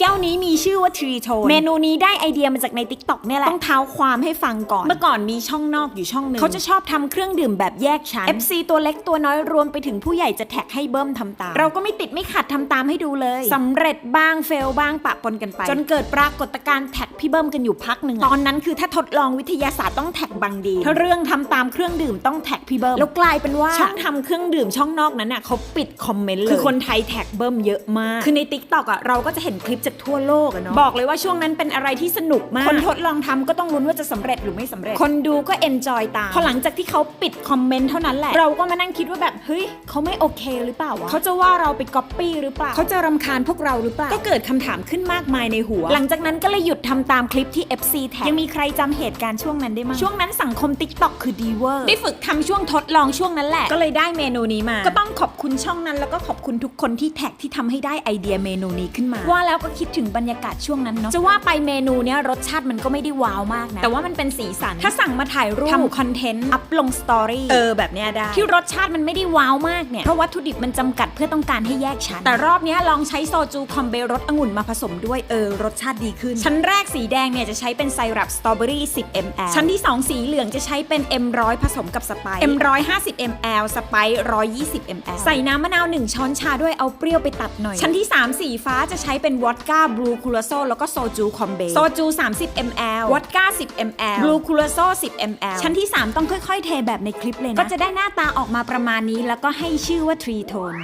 แก้วนี้มีชื่อว่าทรีโทนเมนูนี้ได้ไอเดียมาจากใน t ิ k t o k เนี่ยแหละ ต้องเท้าความให้ฟังก่อน เมื่อก่อนมีช่องนอกอยู่ช่องหนึ่งเขาจะชอบทำเครื่องดื่มแบบแยกชั้น FC ตัวเล็กตัวน้อยรวมไปถึงผู้ใหญ่จะแท็กให้เบิ้มทำตาม เราก็ไม่ติดไม่ขัดทำตามให้ดูเลยสำเร็จบ้างเฟลบ้างปะปนกันไป จนเกิดปรากฏการณ์แท็กพี่เบิ้มกันอยู่พักหนึ่งอะตอนนั้นคือถ้าทดลองวิทยาศาสตร์ต้องแท็กบางดี ถ้าเรื่องทำตามเครื่องดื่มต้องแท็กพี่เบิ้มแล้วกลายเป็นว่าช่องทำเครื่องดื่มช่องนอกนั้นน่ะเขาปิดคอมเมนต์เลยคือคนไทยแท็กเบิ้มเยอะมากคือใน t ิ k t o k อะเราก็จะเห็นคลิปจากทั่วโลกอะเนาะบอกเลยว่าช่วงนั้นเป็นอะไรที่สนุกมาก คนทดลองทำก็ต้องลุ้นว่าจะสำเร็จหรือไม่สำเร็จ คนดูก็เอนจอยตามพอหลังจากที่เขาปิดคอมเมนต์เท่านั้นแหละเราก็มานั่งคิดว่าแบบเฮ้ยเขาไม่โอเคหรือเปล่าวะเขาจะว่าเราไปก๊อปปี้หรือเปล่าเขาจะรำคาญพวกเราหรือเปล่าก็เกิดคำถามขึ้นมากมายในหัว หลังจากนั้นก็เลยหยุดทำตามคลิปที่ FC แท็กยังมีใครจำเหตุการณ์ช่วงนั้นได้มั้ยช่วงนั้นสังคม TikTok คือดีเวอร์ได้ฝึกทำช่วงทดลองช่วงนั้นแหละก็เลยได้เมนูนี้มา ก็ต้องขอบคุณช่องนั้น แล้วก็ขอบคุณทุกคนที่แท็กที่ทำให้ได้ไอเดียเมนูนี้ขึ้นมา ว่าแล้วก็คิดถึงบรรยากาศช่วงนั้นเนาะจะว่าไปเมนูเนี้ยรสชาติมันก็ไม่ได้ว้าวมากนะแต่ว่ามันเป็นสีสันถ้าสั่งมาถ่ายรูปทำคอนเทนต์อัพลงสตอรี่เออแบบเนี้ยได้ที่รสชาติมันไม่ได้ว้าวมากเนี่ยเพราะวัตถุดิบมันจำกัดเพื่อต้องการให้แยกชั้นแต่รอบเนี้ยลองใช้โซจูคอมเบรสองุ่นมาผสมด้วยเออรสชาติดีขึ้น ชั้นแรกสีแดงเนี่ยจะใช้เป็นไซรัปสตรอเบอรี่10 ml ชั้นที่ 2 สีเหลืองจะใช้เป็น M100 ผสมกับสไปซ์ M100 50 ml สไปซ์120 ml ใส่น้ำมะนาว 1 ช้อนชาด้วยเอาเปรี้ยวไปตัดหน่อย ชั้นที่ 3 สีฟ้าจะใช้เป็นวอดก้าบลูคูลาโซแล้วก็โซจูคอมเบโซจู 30 ml วอดก้า 10 ml บลูคูลาโซ10 ml ชั้นที่ 3 ต้องค่อยๆ เทแบบในคลิปเลยนะก็จะได้หน้าตาออกมาประมาณนี้แล้วก็ให้ชื่อว่าทรีโทน